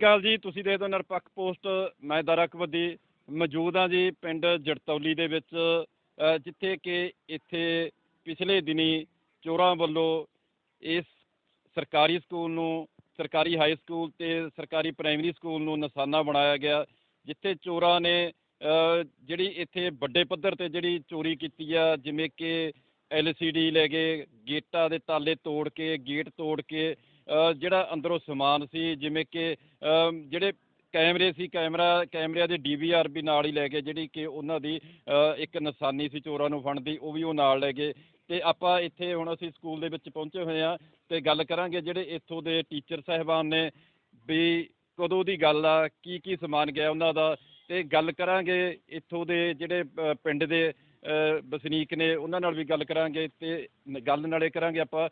ਗੱਲ ਜੀ, ਤੁਸੀਂ ਦੇਖਦੇ ਹੋ ਨਿਰਪੱਖ ਪੋਸਟ। ਮੈਂ ਦਰਕਵਦੀ ਮੌਜੂਦ ਹਾਂ ਜੀ, ਪਿੰਡ ਜੜਤੌਲੀ ਦੇ ਵਿੱਚ ਜਿੱਥੇ ਕਿ ਇੱਥੇ ਪਿਛਲੇ ਦਿਨੀ ਚੋਰਾਂ ਵੱਲੋਂ ਇਸ ਸਰਕਾਰੀ ਸਕੂਲ ਨੂੰ, ਸਰਕਾਰੀ ਹਾਈ ਸਕੂਲ ਤੇ ਸਰਕਾਰੀ ਪ੍ਰਾਇਮਰੀ ਸਕੂਲ ਨੂੰ ਨਿਸ਼ਾਨਾ ਬਣਾਇਆ ਗਿਆ, ਜਿੱਥੇ ਚੋਰਾਂ ਨੇ ਜਿਹੜੀ ਇੱਥੇ ਵੱਡੇ ਪੱਧਰ ਤੇ ਜਿਹੜੀ ਚੋਰੀ ਕੀਤੀ ਆ, ਜਿਵੇਂ ਕਿ ਐਲਸੀਡੀ ਲੈ ਗਏ, ਗੇਟਾਂ ਦੇ ਤਾਲੇ ਤੋੜ ਕੇ, ਗੇਟ ਤੋੜ ਕੇ ਜਿਹੜਾ ਅੰਦਰੋਂ ਸਮਾਨ ਸੀ ਜਿਵੇਂ ਕਿ ਜਿਹੜੇ ਕੈਮਰੇ ਸੀ ਕੈਮਰਾ ਕੈਮਰਿਆਂ ਦੇ ਡੀਵੀਆਰ ਵੀ ਨਾਲ ਹੀ ਲੈ ਗਏ ਜਿਹੜੀ ਕਿ ਉਹਨਾਂ ਦੀ ਇੱਕ ਨਿਸ਼ਾਨੀ ਸੀ ਚੋਰਾਂ ਨੂੰ ਫੜਨ ਦੀ ਉਹ ਵੀ ਉਹ ਨਾਲ ਲੈ ਗਏ। ਤੇ ਆਪਾਂ ਇੱਥੇ ਹੁਣ ਅਸੀਂ ਸਕੂਲ ਦੇ ਵਿੱਚ ਪਹੁੰਚੇ ਹੋਏ ਆ ਤੇ ਗੱਲ ਕਰਾਂਗੇ ਜਿਹੜੇ ਇੱਥੋਂ ਦੇ ਟੀਚਰ ਸਾਹਿਬਾਨ ਨੇ ਵੀ ਕਦੋਂ ਦੀ ਗੱਲ ਆ ਕੀ ਕੀ ਸਮਾਨ ਗਿਆ ਉਹਨਾਂ ਦਾ। ਤੇ ਗੱਲ ਕਰਾਂਗੇ ਇੱਥੋਂ ਦੇ ਜਿਹੜੇ ਪਿੰਡ ਦੇ ਅ, ਵਸਨੀਕ ਨੇ ਉਹਨਾਂ ਨਾਲ ਵੀ ਗੱਲ ਕਰਾਂਗੇ ਤੇ ਗੱਲ ਨਾਲੇ ਕਰਾਂਗੇ ਆਪਾਂ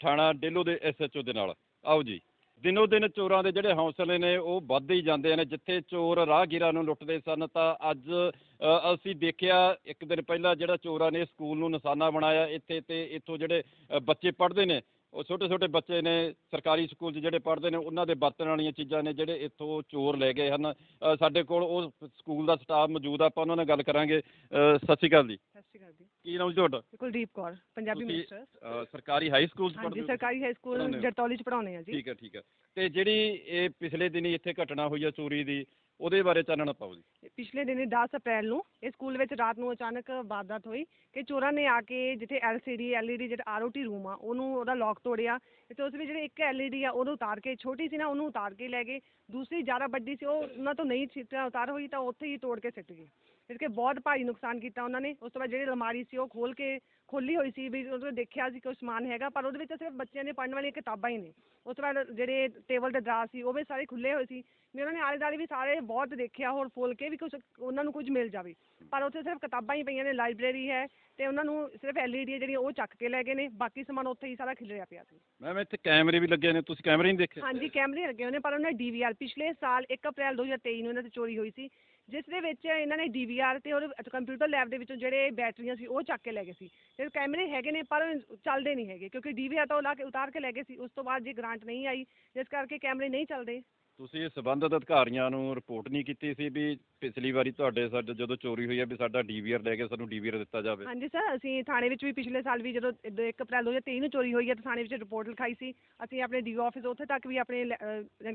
ਥਾਣਾ ਡੇਲੋ ਦੇ ਐਸਐਚਓ ਦੇ ਨਾਲ। ਆਓ ਜੀ। ਦਿਨੋ ਦਿਨ ਚੋਰਾਂ ਦੇ ਜਿਹੜੇ ਹੌਸਲੇ ਨੇ ਉਹ ਵੱਧਦੇ ਹੀ ਜਾਂਦੇ ਨੇ। ਜਿੱਥੇ ਚੋਰ ਰਾਹਗੀਰਾਂ ਨੂੰ ਲੁੱਟਦੇ ਸਨ ਤਾਂ ਅੱਜ ਅ, ਅਸੀਂ ਦੇਖਿਆ ਇੱਕ ਦਿਨ ਪਹਿਲਾਂ ਜਿਹੜਾ ਚੋਰਾਂ ਨੇ ਸਕੂਲ ਨੂੰ ਨਿਸ਼ਾਨਾ ਬਣਾਇਆ। ਇੱਥੇ ਤੇ ਇੱਥੋਂ ਜਿਹੜੇ ਬੱਚੇ ਪੜ੍ਹਦੇ ਨੇ ਉਹ ਛੋਟੇ ਛੋਟੇ ਬੱਚੇ ਨੇ ਸਰਕਾਰੀ ਸਕੂਲ 'ਚ ਜਿਹੜੇ ਪੜ੍ਹਦੇ ਨੇ ਉਹਨਾਂ ਦੇ ਵਰਤਣ ਵਾਲੀਆਂ ਚੀਜ਼ਾਂ ਨੇ ਜਿਹੜੇ ਇੱਥੋਂ ਚੋਰ ਲੈ ਗਏ ਹਨ। ਸਾਡੇ ਕੋਲ ਉਹ ਸਕੂਲ ਦਾ ਸਟਾਫ ਮੌਜੂਦ ਆ ਆਪਾਂ ਉਹਨਾਂ ਨਾਲ ਗੱਲ ਕਰਾਂਗੇ। ਸਤਿ ਸ਼੍ਰੀ ਅਕਾਲ ਜੀ। ਸਤਿ ਸ਼੍ਰੀ ਅਕਾਲ ਜੀ। ਕੀ ਨਾਮ ਜੀ ਤੁਹਾਡਾ? ਕੁਲਦੀਪ ਕੌਰ ਪੰਜਾਬੀ ਤੁਸੀਂ, ਮਿਨਿਸਟਰ ਅ, ਸਰਕਾਰੀ ਹਾਈ ਸਕੂਲ 'ਚ ਹਾਂਜੀ ਪੜ੍ਹਦੇ ਹੋ? ਸਰਕਾਰੀ ਹਾਈ ਸਕੂਲ ਹੋ? ਜਰਤੌਲੀ ਚ ਪੜਾਉਣੇ ਆ ਜੀ। ਠੀਕ ਹੈ ਠੀਕ ਹੈ। ਤੇ ਜਿਹੜੀ ਇਹ ਪਿਛਲੇ ਦਿਨੀ ਇੱਥੇ ਘਟਨਾ ਹੋਈ ਆ ਚੋਰੀ ਦੀ ਉਹਦੇ ਬਾਰੇ ਚਾਨਣਾ ਪਾਓ ਜੀ ਪਿਛਲੇ ਦਿਨੀ 10 ਅਪ੍ਰੈਲ ਨੂੰ ਇਹ ਸਕੂਲ ਵਿੱਚ ਰਾਤ ਨੂੰ ਅਚਾਨਕ ਵਾਰਦਾਤ ਹੋਈ ਕਿ ਚੋਰਾਂ ਨੇ ਆ ਕੇ ਜਿੱਥੇ ਐਲਸੀਡੀ ਐਲਈਡੀ ਜਿਹੜਾ ਆਰਓਟੀ ਰੂਮ ਆ, ਉਹਨੂੰ ਉਹਦਾ ਲੌਕ ਤੋੜਿਆ ਤੇ ਉਸ ਵਿੱਚ ਜਿਹੜੀ ਇੱਕ ਐਲਈਡੀ ਆ, ਉਹਨੂੰ ਉਤਾਰ ਕੇ, ਛੋਟੀ ਸੀ ਨਾ, ਉਹਨੂੰ ਉਤਾਰ ਕੇ ਲੈ ਗਏ। ਦੂਸਰੀ ਜ਼ਿਆਦਾ ਵੱਡੀ ਸੀ, ਉਹ ਉਹਨਾਂ ਤੋਂ ਨਹੀਂ ਛਿੱਟਿਆ ਉਤਾਰ ਹੋਈ ਤਾਂ ਉੱਥੇ ਹੀ ਤੋੜ ਕੇ ਸਿੱਟ ਗਏ। ਇਸ ਕੇ ਬਹੁਤ ਭਾਰੀ ਨੁਕਸਾਨ ਕੀਤਾ ਉਹਨਾਂ ਨੇ ਉਸ ਤੋਂ ਬਾਅਦ ਜਿਹੜੀ ਅਲਮਾਰੀ ਸੀ ਉਹ ਖੋਲ ਕੇ ਖੋਲੀ ਹੋਈ ਸੀ ਵੀ ਉਹਦੇ ਦੇਖਿਆ ਸੀ ਕੋਈ ਸਮਾਨ ਹੈਗਾ ਪਰ ਉਹਦੇ ਵਿੱਚ ਸਿਰਫ ਬੱਚਿਆਂ ਦੇ ਪੜ੍ਹਨ ਵਾਲੀਆਂ ਕਿਤਾਬਾਂ ਹੀ ਨੇ। ਉਸ ਤੋਂ ਬਾਅਦ ਜਿਹੜੇ ਟੇਬਲ ਦੇ ਦਰਾਜ਼ ਸੀ ਉਹ ਵੀ ਸਾਰੇ ਖੁੱਲੇ ਹੋਏ ਸੀ। ਵੀ ਉਹਨਾਂ ਨੇ ਆਲੇ ਦੁਆਲੇ ਵੀ ਸਾਰੇ ਬਹੁਤ ਦੇਖਿਆ ਹੋਰ ਫੋਲ ਕੇ ਵੀ ਕੁਝ ਉਹਨਾਂ ਨੂੰ ਕੁਝ ਮਿਲ ਜਾਵੇ। ਪਰ ਉੱਥੇ ਸਿਰਫ ਕਿਤਾਬਾਂ ਹੀ ਪਈਆਂ ਨੇ ਲਾਇਬ੍ਰੇਰੀ ਹੈ ਤੇ ਉਹਨਾਂ ਨੂੰ ਸਿਰਫ ਐਲਈਡੀ ਜਿਹੜੀਆਂ ਉਹ ਚੱਕ ਕੇ ਲੈ ਗਏ ਨੇ ਬਾਕੀ ਸਮਾਨ ਉੱਥੇ ਹੀ ਸਾਰਾ ਖਿਲਰਿਆ ਪਿਆ ਸੀ। ਮੈਮ ਇੱਥੇ ਕੈਮਰੇ ਵੀ ਲੱਗੇ ਨੇ ਤੁਸੀਂ ਕੈਮਰੇ ਨਹੀਂ ਦੇਖੇ? ਹਾਂਜੀ ਕੈਮਰੇ ਲੱਗੇ ਹੋਏ ਨੇ ਪਰ ਉਹਨਾਂ ਡੀਵੀਆਰ ਪਿਛਲੇ ਸਾਲ 1 ਅਪ੍ਰੈਲ 2023 ਨੂੰ ਇਹਨਾਂ ਤੇ ਚੋਰੀ ਹੋਈ ਸੀ। ਜਿਸ ਦੇ ਵਿੱਚ ਇਹਨਾਂ ਨੇ ਡੀ ਵੀ ਆਰ ਅਤੇ ਉਹਦੇ ਕੰਪਿਊਟਰ ਲੈਬ ਦੇ ਵਿੱਚੋਂ ਜਿਹੜੇ ਬੈਟਰੀਆਂ ਸੀ, ਉਹ ਚੱਕ ਕੇ ਲੈ ਗਏ ਸੀ। ਤੇ ਕੈਮਰੇ ਹੈਗੇ ਨੇ, ਪਰ ਚੱਲਦੇ ਨਹੀਂ ਹੈਗੇ, ਕਿਉਂਕਿ ਡੀ ਵੀ ਆਰ ਤਾਂ ਉਹ ਲਾ ਕੇ ਉਤਾਰ ਕੇ ਲੈ ਗਏ ਸੀ। ਉਸ ਤੋਂ ਬਾਅਦ ਜੇ ਗਰਾਂਟ ਨਹੀਂ ਆਈ, ਜਿਸ ਕਰਕੇ ਕੈਮਰੇ ਨਹੀਂ ਚੱਲਦੇ। ਤੁਸੀਂ ਸੰਬੰਧਿਤ ਅਧਿਕਾਰੀਆਂ ਨੂੰ ਰਿਪੋਰਟ ਨਹੀਂ ਕੀਤੀ ਸੀ ਵੀ ਪਿਛਲੀ ਵਾਰੀ ਤੁਹਾਡੇ ਸਾਡੇ ਜਦੋਂ ਚੋਰੀ ਹੋਈ ਹੈ ਵੀ ਸਾਡਾ ਡੀਵੀਆਰ ਲੈ ਕੇ ਸਾਨੂੰ ਡੀਵੀਆਰ ਦਿੱਤਾ ਜਾਵੇ? ਹਾਂਜੀ ਸਰ ਅਸੀਂ ਥਾਣੇ ਵਿੱਚ ਵੀ ਪਿਛਲੇ ਸਾਲ ਵੀ ਜਦੋਂ 1 ਅਪ੍ਰੈਲ 2023 ਨੂੰ ਚੋਰੀ ਹੋਈ ਹੈ ਤਾਂ ਥਾਣੇ ਵਿੱਚ ਰਿਪੋਰਟ ਲਿਖਾਈ ਸੀ। ਅਸੀਂ ਆਪਣੇ ਡੀਓ ਆਫਿਸ ਉੱਥੇ ਤੱਕ ਵੀ ਆਪਣੇ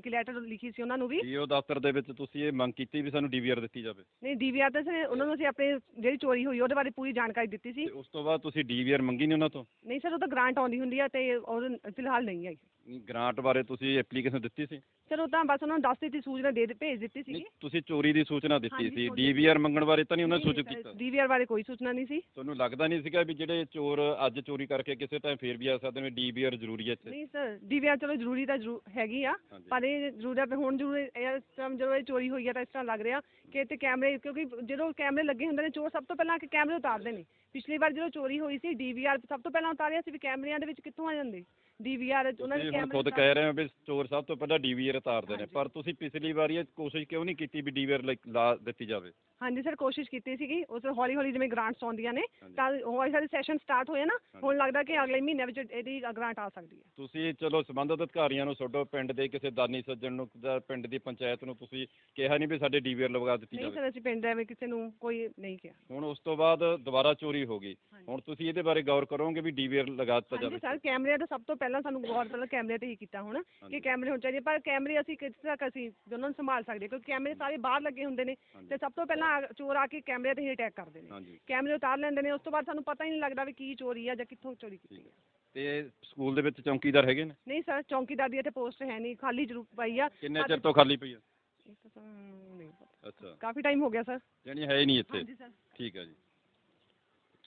ਕਿ ਲੈਟਰ ਲਿਖੀ ਸੀ ਉਹਨਾਂ ਨੂੰ ਵੀ। ਡੀਓ ਦਫ਼ਤਰ ਦੇ ਵਿੱਚ ਤੁਸੀਂ ਇਹ ਮੰਗ ਕੀਤੀ ਵੀ ਸਾਨੂੰ ਡੀਵੀਆਰ ਦਿੱਤੀ ਜਾਵੇ? ਨਹੀਂ ਡੀਵੀਆਰ ਤਾਂ ਸਰ ਉਹਨਾਂ ਨੂੰ ਅਸੀਂ ਆਪਣੇ ਜਿਹੜੀ ਚੋਰੀ ਹੋਈ ਉਹਦੇ ਬਾਰੇ ਪੂਰੀ ਜਾਣਕਾਰੀ ਦਿੱਤੀ ਸੀ। ਉਸ ਤੋਂ ਬਾਅਦ ਤੁਸੀਂ ਡੀਵੀਆਰ ਮੰਗੀ ਨਹੀਂ ਉਹਨਾਂ ਤੋਂ? ਨਹੀਂ ਸਰ ਉਹ ਤਾਂ ਗ੍ਰਾਂਟ ਆਉਂਦੀ ਹੁੰਦੀ ਆ ਤੇ ਉਹ ਫਿਲਹਾਲ ਨਹੀਂ ਆਈ। ਗ੍ਰਾਂਟ ਬਾਰੇ ਤੁਸੀਂ ਐਪਲੀਕੇਸ਼ਨ ਦਿੱਤੀ ਸੀ? ਸਰ ਉਹ ਤਾਂ ਬਸ ਉਹਨਾਂ ਨੂੰ ਦੱਸ ਦਿੱਤੀ ਸੂਚਨਾ ਦੇ ਦੇ- ਭੇਜ ਦਿੱਤੀ ਸੀ ਨਹੀਂ ਤੁਸੀਂ ਚੋਰੀ ਦੀ ਸੂਚਨਾ ਦਿੱਤੀ ਹਾਂਜੀ, ਸੀ। ਚੋਰੀ ਡੀਵੀਆਰ ਮੰਗਣ ਬਾਰੇ ਤਾਂ ਨਹੀਂ ਉਹਨਾਂ ਨੇ ਸੂਚਿਤ ਕੀਤਾ? ਡੀਵੀਆਰ ਬਾਰੇ ਕੋਈ ਸੂਚਨਾ ਨਹੀਂ ਸੀ। ਤੁਹਾਨੂੰ ਲੱਗਦਾ ਨਹੀਂ ਸੀਗਾ ਵੀ ਜਿਹੜੇ ਚੋਰ ਅੱਜ ਚੋਰੀ ਕਰਕੇ ਕਿਸੇ ਟਾਈਮ ਫੇਰ ਵੀ ਆ ਸਕਦੇ ਨੇ? ਡੀਵੀਆਰ ਜ਼ਰੂਰੀ ਹੈ ਇੱਥੇ। ਨਹੀਂ ਸਰ ਡੀਵੀਆਰ ਚਲੋ ਜ਼ਰੂਰੀ ਤਾਂ ਜ਼ਰੂ ਹੈਗੀ ਆ। ਹਾਂਜੀ। ਪਰ ਇਹ ਜ਼ਰੂਰਤ ਹੁਣ ਜ਼ਰੂਰ ਇਸ ਟਾਈਮ ਜਦੋਂ ਇਹ ਚੋਰੀ ਹੋਈ ਆ ਤਾਂ ਇਸ ਤਰ੍ਹਾਂ ਲੱਗ ਰਿਹਾ ਕਿ ਇੱਥੇ ਕੈਮਰੇ ਕਿਉਂਕਿ ਜਦੋਂ ਕੈਮਰੇ ਲੱਗੇ ਹੁੰਦੇ ਨੇ ਚੋਰ ਸਭ ਤੋਂ ਪਹਿਲਾਂ ਆ ਕੇ ਕੈਮਰੇ ਉਤਾਰਦੇ ਨੇ। ਪਿਛਲੀ ਵਾਰ ਜਦੋਂ ਚੋਰੀ ਹੋਈ ਸੀ ਡੀਵੀਆਰ ਸਭ ਤੋਂ ਪਹਿਲਾਂ ਉਤਾਰਿਆ ਸੀ ਵੀ ਕੈਮਰਿਆਂ ਦੇ ਵਿੱਚ ਕਿੱਥੋਂ ਆ ਜਾਂਦੇ? ਡੀਵੀਆਰ ਉਹਨਾਂ ਹੁਣ ਕੈਮਰੇ ਖੁਦ ਕਹਿ ਰਹੇ ਹੋ ਵੀ ਚੋਰ ਸਭ ਤੋਂ ਪਹਿਲਾਂ ਡੀਵੀਆਰ ਉਤਾਰਦੇ ਨੇ। ਪਰ ਤੁਸੀਂ ਪਿਛਲੀ ਵਾਰੀ ਇਹ ਕੋਸ਼ਿਸ਼ ਕਿਉਂ ਨਹੀਂ ਕੀਤੀ ਵੀ ਡੀਵੀਆਰ ਲਾ ਦਿੱਤੀ ਜਾਵੇ? ਹਾਂਜੀ ਸਰ ਕੋਸ਼ਿਸ਼ ਕੀਤੀ ਸੀਗੀ ਉਸ ਹੌਲੀ ਹੌਲੀ ਜਿਵੇਂ ਗ੍ਰਾਂਟਸ ਆਉਂਦੀਆਂ ਨੇ। ਤਾਂ ਹੌਲੀ ਹੌਲੀ ਸੈਸ਼ਨ ਸਟਾਰਟ ਹੋਇਆ ਨਾ ਹੁਣ ਲੱਗਦਾ ਕਿ ਅਗਲੇ ਮਹੀਨੇ ਵਿੱਚ ਇਹਦੀ ਗ੍ਰਾਂਟ ਆ ਸਕਦੀ ਹੈ। ਤੁਸੀਂ ਚਲੋ ਸੰਬੰਧਿਤ ਅਧਿਕਾਰੀਆਂ ਨੂੰ ਛੱਡੋ ਪਿੰਡ ਦੇ ਕਿਸੇ ਦਾਨੀ ਸੱਜਣ ਨੂੰ ਜਾਂ ਪਿੰਡ ਦੀ ਪੰਚਾਇਤ ਨੂੰ ਤੁਸੀਂ ਕਿਹਾ ਨਹੀਂ ਵੀ ਸਾਡੇ ਡੀਵੀਆਰ ਲਗਾ ਦਿੱਤੀ ਨਹੀਂ ਜਾਵੇ। ਸਰ ਅਸੀਂ ਪਿੰਡ ਐਵੇਂ ਕਿਸੇ ਨੂੰ ਕੋਈ ਨਹੀਂ ਕਿਹਾ। ਹੁਣ ਉਸ ਤੋਂ ਬਾਅਦ ਦੁਬਾਰਾ ਚੋਰੀ ਹੋ ਗਈ। ਹੁਣ ਤੁਸੀਂ ਇਹਦੇ ਬਾਰੇ ਗੌਰ ਕਰੋਗੇ ਵੀ ਡੀਵੀਆਰ ਲਗਾ ਦਿੱਤਾ ਹਾਂਜੀ ਜਾਵੇ ਸਰ ਕੈਮਰੇ ਤਾਂ ਸਭ ਤੋਂ ਪਹਿਲਾਂ ਸਾਨੂੰ ਗੌਰ ਪਹਿਲਾਂ ਕੈਮਰੇ ਤੇ ਹੀ ਕੀਤਾ ਹੁਣ। ਕਿ ਕੈਮਰੇ ਹੋਣੇ ਚਾਹੀਦੇ ਪਰ ਕੈਮਰੇ ਅਸੀਂ ਕਿਸ ਤੱਕ ਅਸੀਂ ਦੋਨਾਂ ਨੂੰ ਸੰਭਾਲ ਸਕਦੇ ਕਿਉਂਕਿ ਕੈਮਰੇ ਸਾਰੇ ਬਾਹਰ ਲੱਗੇ ਹੁੰਦੇ ਨੇ। ਤੇ ਸਭ ਤੋਂ ਪਹਿਲਾਂ ਆ- ਚੋਰ ਆ ਕੇ ਕੈਮਰੇ ਤੇ ਹੀ ਅਟੈਕ ਕਰਦੇ ਨੇ। ਹਾਂਜੀ। ਕੈਮਰੇ ਉਤਾਰ ਲੈਂਦੇ ਨੇ ਉਸ ਤੋਂ ਬਾਅਦ ਸਾਨੂੰ ਪਤਾ ਹੀ ਨਹੀਂ ਲੱਗਦਾ ਵੀ ਕੀ ਚੋਰੀ ਆ ਜਾਂ ਕਿੱਥੋਂ ਚੋਰੀ ਕੀਤੀ ਹੈ। ਤੇ ਸਕੂਲ ਦੇ ਵਿੱਚ ਚੌਕੀਦਾਰ ਹੈਗੇ ਨੇ? ਨਹੀਂ ਸਰ ਚੌਂਕੀਦਾਰ ਦੀ ਇੱਥੇ ਪੋਸਟ ਹੈ ਨਹੀਂ ਖਾਲੀ ਜ਼ਰੂਰ ਪਈ ਆ। ਕਿੰਨੇ ਚਿਰ ਤੋਂ ਖਾਲੀ ਪਈ ਆ? ਇਹ ਤਾਂ ਸਾਨੂੰ ਨਹੀਂ ਪਤਾ। ਅੱਛਾ। ਕਾਫੀ ਟਾਈਮ ਹੋ ਗਿਆ ਸਰ। ਜਾਣੀ ਹੈ ਹੀ ਨਹੀਂ ਇੱਥੇ। ਹਾਂਜੀ ਸਰ। ਠੀਕ ਹੈ ਜੀ।